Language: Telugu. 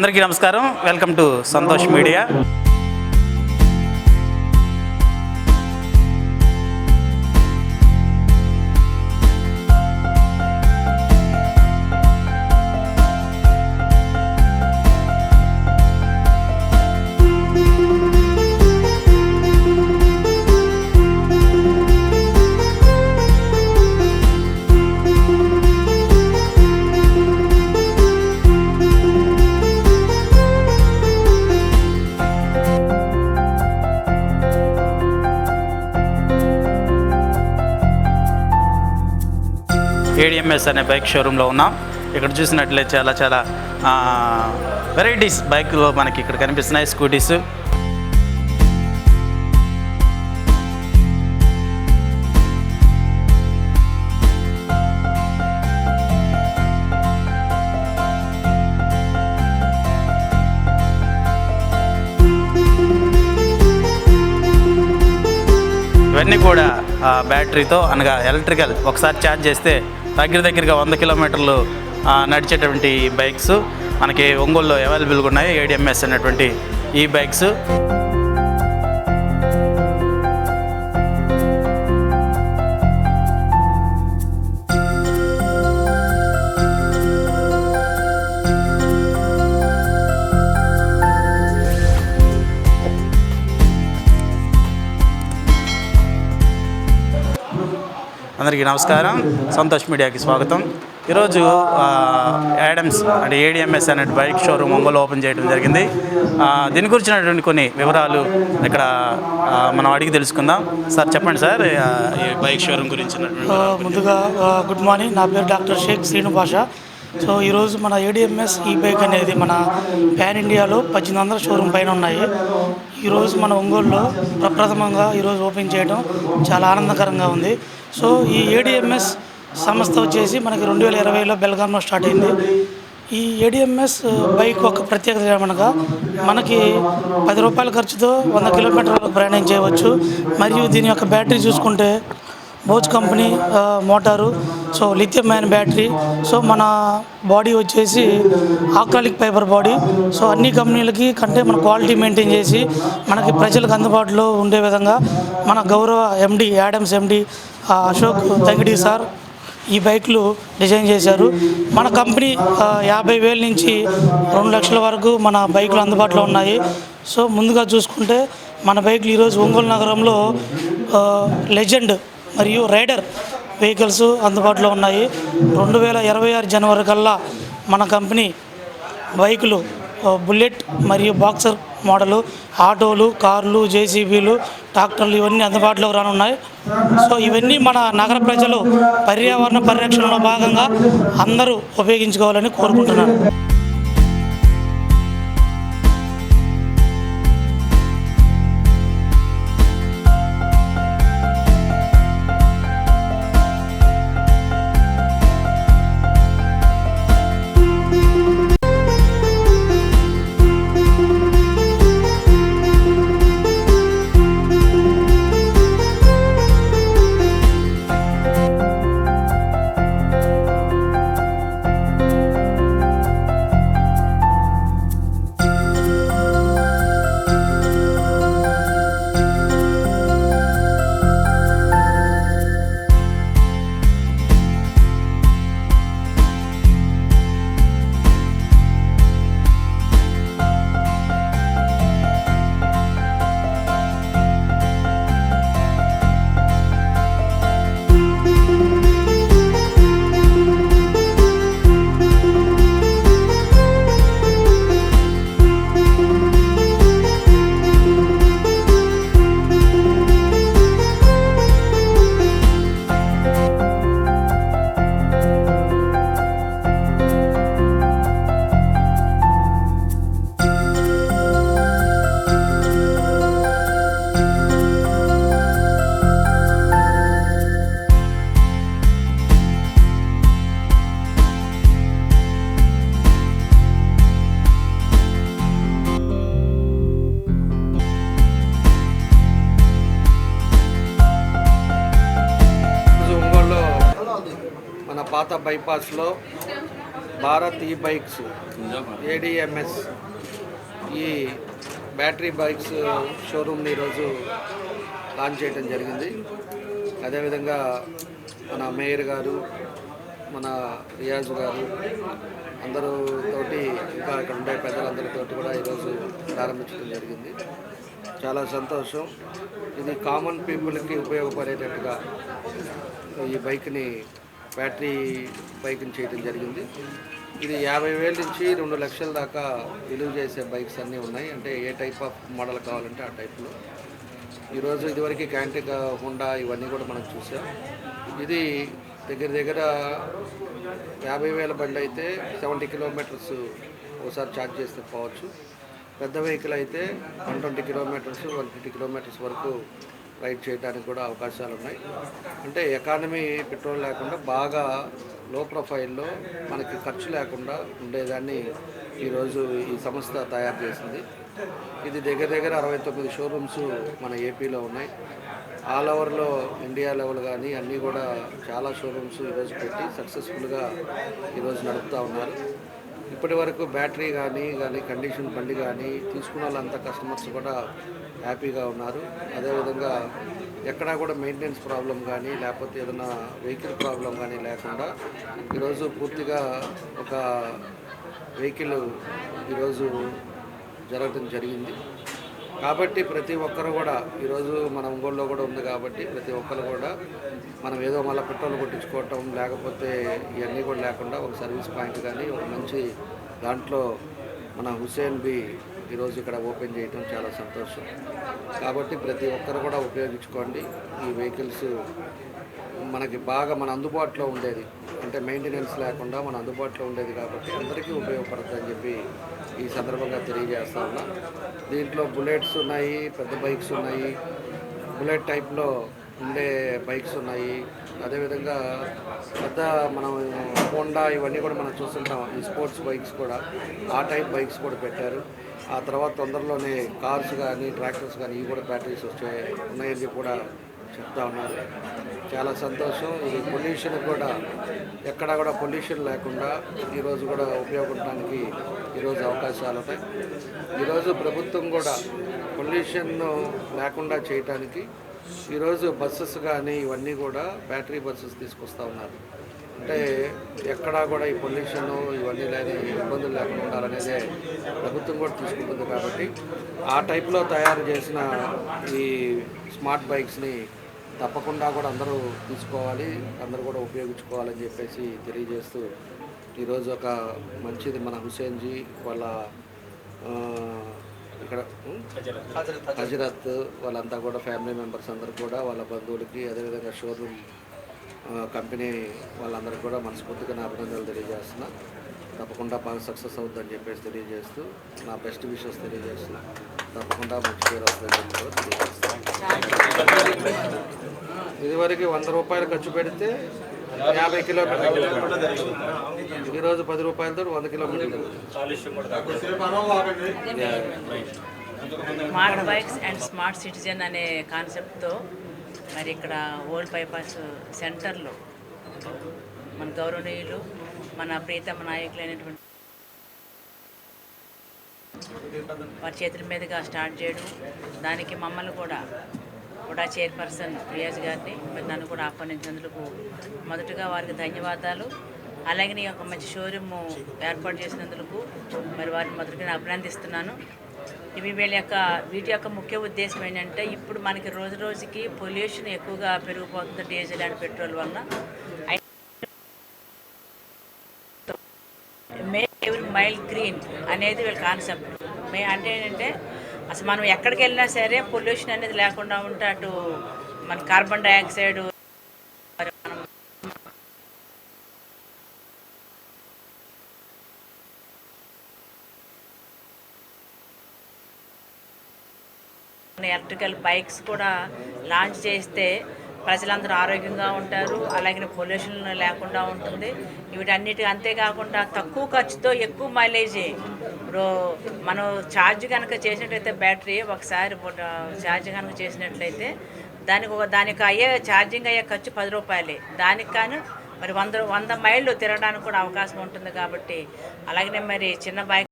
అందరికీ నమస్కారం. Welcome to Santosh media. ADMS అనే బైక్ షోరూంలో ఉన్నాం. ఇక్కడ చూసినట్లయితే చాలా చాలా వెరైటీస్ బైక్లో మనకి ఇక్కడ కనిపిస్తున్నాయి స్కూటీస్. ఇవన్నీ కూడా బ్యాటరీతో అనగా ఎలక్ట్రికల్ ఒకసారి ఛార్జ్ చేస్తే దగ్గర దగ్గరగా వంద కిలోమీటర్లు ఆ, నడిచేటువంటి బైక్స్ మనకి ఒంగోలులో అవైలబుల్గా ఉన్నాయి ఏడిఎంఎస్ అనేటువంటి ఈ బైక్స్. అందరికీ నమస్కారం. సంతోష్ మీడియాకి స్వాగతం. ఈరోజు యాడమ్స్ అంటే ఏడిఎంఎస్ అనే బైక్ షోరూమ్ ఒంగోలు ఓపెన్ చేయడం జరిగింది. దీని గురించినటువంటి కొన్ని వివరాలు ఇక్కడ మనం అడిగి తెలుసుకుందాం. సార్ చెప్పండి సార్ ఈ బైక్ షోరూమ్ గురించి ముందుగా గుడ్ మార్నింగ్. నా పేరు డాక్టర్ షేక్ శ్రీను భాష. సో ఈరోజు మన ఏడిఎంఎస్ ఈ బైక్ అనేది మన పాన్ ఇండియాలో పద్దెనిమిది వందల షోరూమ్ పైన ఉన్నాయి. ఈరోజు మన ఒంగోలులో ప్రప్రథమంగా ఈరోజు ఓపెన్ చేయడం చాలా ఆనందకరంగా ఉంది. సో ఈ ఏడిఎంఎస్ సంస్థ వచ్చేసి మనకి రెండు వేల ఇరవైలో బెల్గాంలో స్టార్ట్ అయింది. ఈ ఏడిఎంఎస్ బైక్ uh, ఒక ప్రత్యేకత ఏమనగా మనకి పది రూపాయల ఖర్చుతో వంద కిలోమీటర్లకు ప్రయాణం చేయవచ్చు. మరియు దీని యొక్క బ్యాటరీ చూసుకుంటే Bosch company uh, motor so lithium ion battery. So మన బాడీ వచ్చేసి ఆక్రాలిక్ ఫైబర్ బాడీ. సో అన్ని కంపెనీలకి కంటే మన క్వాలిటీ మెయింటైన్ చేసి మనకి ప్రజలకు అందుబాటులో ఉండే విధంగా మన గౌరవ MD ADMS MD Ashok Thangidi sir ఈ బైక్లు డిజైన్ చేశారు. మన కంపెనీ యాభై వేల నుంచి రెండు లక్షల వరకు మన బైకులు అందుబాటులో ఉన్నాయి. సో ముందుగా చూసుకుంటే మన బైక్లు ఈరోజు ఒంగోలు నగరంలో లెజెండ్ మరియు రైడర్ వెహికల్స్ అందుబాటులో ఉన్నాయి. రెండు వేల ఇరవై ఆరు జనవరి కల్లా మన కంపెనీ బైకులు బుల్లెట్ మరియు బాక్సర్ మోడలు ఆటోలు కార్లు జేసీబీలు ట్రాక్టర్లు ఇవన్నీ అందుబాటులోకి రానున్నాయి. సో ఇవన్నీ మన నగర ప్రజలు పర్యావరణ పరిరక్షణలో భాగంగా అందరూ ఉపయోగించుకోవాలని కోరుకుంటున్నాను పాత బైపాస్లో Bharat E bikes ADMS E battery bikes షోరూమ్ని ఈరోజు లాంచ్ చేయడం జరిగింది. అదేవిధంగా మన మేయర్ గారు మన రియాజ్ గారు అందరూ తోటి ఇంకా ఇక్కడ ఉండే పెద్దలందరితోటి కూడా ఈరోజు ప్రారంభించడం జరిగింది. చాలా సంతోషం. ఇది కామన్ పీపుల్కి ఉపయోగపడేటట్టుగా ఈ బైక్ని బ్యాటరీ బైక్ని చేయడం జరిగింది. ఇది యాభై వేల నుంచి రెండు లక్షల దాకా విలువ చేసే బైక్స్ అన్నీ ఉన్నాయి. అంటే ఏ టైప్ ఆఫ్ మోడల్ కావాలంటే ఆ టైప్లో. ఈరోజు ఇదివరకు క్యాంటిక్ హుండా ఇవన్నీ కూడా మనం చూసాం. ఇది దగ్గర దగ్గర యాభై వేల బండి అయితే సెవెంటీ కిలోమీటర్స్ ఒకసారి ఛార్జ్ చేస్తే పోవచ్చు. పెద్ద వెహికల్ అయితే one twenty kilometres one fifty kilometres వరకు రైడ్ చేయడానికి కూడా అవకాశాలు ఉన్నాయి అంటే ఎకానమీ పెట్రోల్ లేకుండా బాగా లో ప్రొఫైల్లో మనకి ఖర్చు లేకుండా ఉండేదాన్ని ఈరోజు ఈ సంస్థ తయారు చేసింది. ఇది దగ్గర దగ్గర అరవై తొమ్మిది షోరూమ్స్ మన ఏపీలో ఉన్నాయి. ఆల్ ఓవర్లో ఇండియా లెవెల్ కానీ అన్నీ కూడా చాలా షోరూమ్స్ ఈరోజు పెట్టి సక్సెస్ఫుల్గా ఈరోజు నడుపుతూ ఉన్నారు. ఇప్పటి వరకు బ్యాటరీ కానీ కానీ కండిషన్ బండి కానీ తీసుకున్న వాళ్ళంతా కస్టమర్స్ కూడా హ్యాపీగా ఉన్నారు. అదేవిధంగా ఎక్కడా కూడా మెయింటెనెన్స్ ప్రాబ్లం కానీ లేకపోతే ఏదైనా వెహికల్ ప్రాబ్లం కానీ లేకుండా ఈరోజు పూర్తిగా ఒక వెహికల్ ఈరోజు జరగడం జరిగింది. కాబట్టి ప్రతి ఒక్కరు కూడా ఈరోజు మన ఒంగోలులో కూడా ఉంది కాబట్టి ప్రతి ఒక్కరు కూడా మనం ఏదో మళ్ళీ పెట్రోల్ కొట్టించుకోవటం లేకపోతే ఇవన్నీ కూడా లేకుండా ఒక సర్వీస్ పాయింట్ కానీ ఒక మంచి దాంట్లో మన హుసేన్ బి ఈరోజు ఇక్కడ ఓపెన్ చేయటం చాలా సంతోషం. కాబట్టి ప్రతి ఒక్కరు కూడా ఉపయోగించుకోండి. ఈ వెహికల్స్ మనకి బాగా మన అందుబాటులో ఉండేది. అంటే మెయింటెనెన్స్ లేకుండా మన అందుబాటులో ఉండేది కాబట్టి అందరికీ ఉపయోగపడుతుంది అని చెప్పి ఈ సందర్భంగా తెలియజేస్తా ఉన్నా. దీంట్లో బుల్లెట్స్ ఉన్నాయి పెద్ద బైక్స్ ఉన్నాయి. బుల్లెట్ టైప్లో ఉండే బైక్స్ ఉన్నాయి. అదేవిధంగా పెద్ద మనం హోండా ఇవన్నీ కూడా మనం చూస్తుంటాం. ఈ స్పోర్ట్స్ బైక్స్ కూడా. ఆ టైప్ బైక్స్ కూడా పెట్టారు. ఆ తర్వాత తొందరలోనే కార్స్ కానీ ట్రాక్టర్స్ కానీ ఇవి కూడా బ్యాటరీస్ వచ్చే ఉన్నాయని కూడా చెప్తా ఉన్నారు. చాలా సంతోషం. ఇది పొల్యూషన్ కూడా ఎక్కడా కూడా పొల్యూషన్ లేకుండా ఈరోజు కూడా ఉపయోగించడానికి ఈరోజు అవకాశాలు ఉన్నాయి. ఈరోజు ప్రభుత్వం కూడా పొల్యూషన్ లేకుండా చేయటానికి ఈరోజు బస్సెస్ కానీ ఇవన్నీ కూడా బ్యాటరీ బస్సెస్ తీసుకొస్తా ఉన్నారు. అంటే ఎక్కడా కూడా ఈ పొల్యూషన్ ఇవన్నీ లేని ఇబ్బందులు లేకుండా ఉండాలనేదే ప్రభుత్వం కూడా తీసుకుంటుంది కాబట్టి ఆ టైప్లో తయారు చేసిన ఈ స్మార్ట్ బైక్స్ని తప్పకుండా కూడా అందరూ తీసుకోవాలి అందరూ కూడా ఉపయోగించుకోవాలని చెప్పేసి తెలియజేస్తూ ఈరోజు ఒక మంచిది మన హుసేన్జీ వాళ్ళ ఇక్కడ? హజరత్ వాళ్ళంతా కూడా ఫ్యామిలీ మెంబర్స్ అందరూ కూడా వాళ్ళ బంధువులకి అదేవిధంగా షోరూమ్ కంపెనీ వాళ్ళందరికీ కూడా మనస్ఫూర్తిగా నా అభినందనలు తెలియజేస్తున్నా. తప్పకుండా బాగా సక్సెస్ అవుతుందని చెప్పేసి తెలియజేస్తూ నా బెస్ట్ విషెస్ తెలియజేస్తున్నా. తప్పకుండా మంచి పేరు వస్తుందని ఇదివరకు వంద రూపాయలు ఖర్చు పెడితే యాభై కిలోమీటర్లు. ఈరోజు పది రూపాయలతో వంద కిలోమీటర్లు smart bikes and smart citizen అనే కాన్సెప్ట్తో మరి ఇక్కడ ఓల్డ్ బైపాస్ సెంటర్లో మన గౌరవనీయులు మన ప్రీతమ నాయకులైనటువంటి వారి చేతుల మీదుగా స్టార్ట్ చేయడం దానికి మమ్మల్ని కూడా కూడా చైర్పర్సన్ రియాజ్ గారిని మరి నన్ను కూడా ఆహ్వానించినందుకు మొదటగా వారికి ధన్యవాదాలు. అలాగే ఒక మంచి షోరూమ్ ఏర్పాటు చేసినందుకు మరి వారిని మొదటిగా నేను అభినందిస్తున్నాను. ఇవి వీళ్ళ యొక్క వీటి యొక్క ముఖ్య ఉద్దేశం ఏంటంటే ఇప్పుడు మనకి రోజు రోజుకి పొల్యూషన్ ఎక్కువగా పెరిగిపోతుంది డీజిల్ అండ్ పెట్రోల్ వలన మే మైల్ గ్రీన్ అనేది వీళ్ళ కాన్సెప్ట్. మే అంటే ఏంటంటే అసలు మనం ఎక్కడికి వెళ్ళినా సరే పొల్యూషన్ అనేది లేకుండా ఉంటే అటు మన కార్బన్ డైఆక్సైడ్ ఎలక్ట్రికల్ బైక్స్ కూడా లాంచ్ చేస్తే ప్రజలందరూ ఆరోగ్యంగా ఉంటారు అలాగే పొల్యూషన్ లేకుండా ఉంటుంది. వీటన్నిటి అంతేకాకుండా తక్కువ ఖర్చుతో ఎక్కువ మైలేజే ఇప్పుడు మనం ఛార్జ్ కనుక చేసినట్లయితే బ్యాటరీ ఒకసారి ఛార్జ్ కనుక చేసినట్లయితే దానికి ఒక దానికి అయ్యే ఛార్జింగ్ అయ్యే ఖర్చు పది రూపాయలే. దానికి కానీ మరి వంద వంద మైళ్ళు తిరగడానికి కూడా అవకాశం ఉంటుంది కాబట్టి అలాగనే మరి చిన్న బైక్